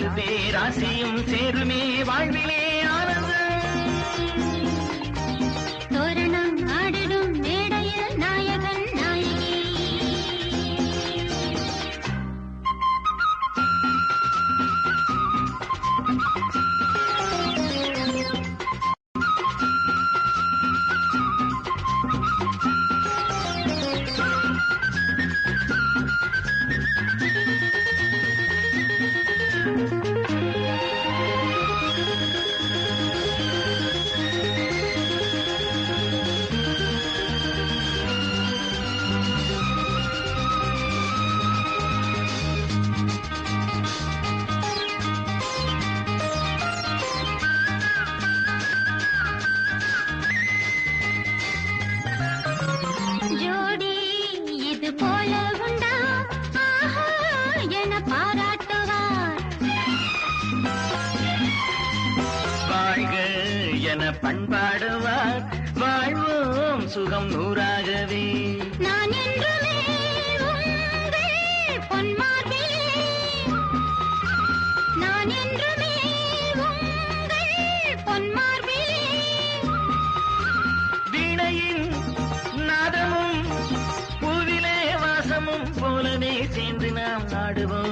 ராகமும் ராசியும் சேருமே வாழ்விலே என பண்பாடுவார். வாழ்வோம் சுகம் நூறாகவே. நான் என்றுமே நான் என்றுமே பொன்மார்பிலே வீணையின் நாதமும் பூவிலே வாசமும் போலவே சேர்ந்து நாம் ஆடுவோம்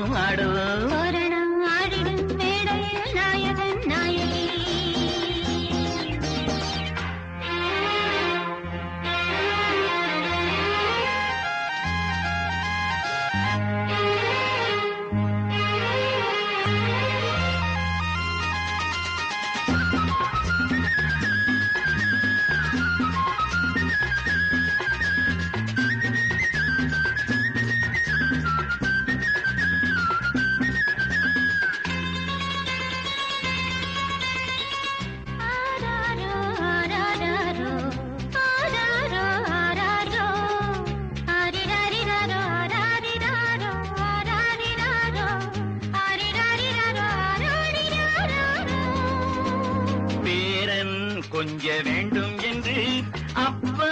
கொஞ்ச வேண்டும் என்று அப்பா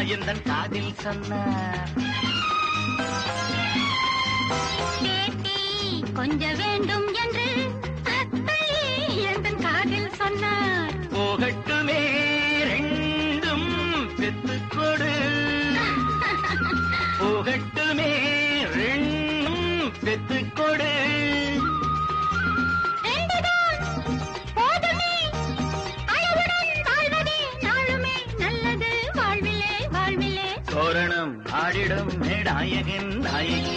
எந்த காதில் சொன்னார். கொஞ்ச வேண்டும் என்று எந்தன் காதில் சொன்னார். போகட்டுமே ரெண்டும் பெத்துக் கொடு. போகட்டுமே ரெண்டும் பெத்துக் தோரணம் ஆடிடும் நாயகன் நாயகி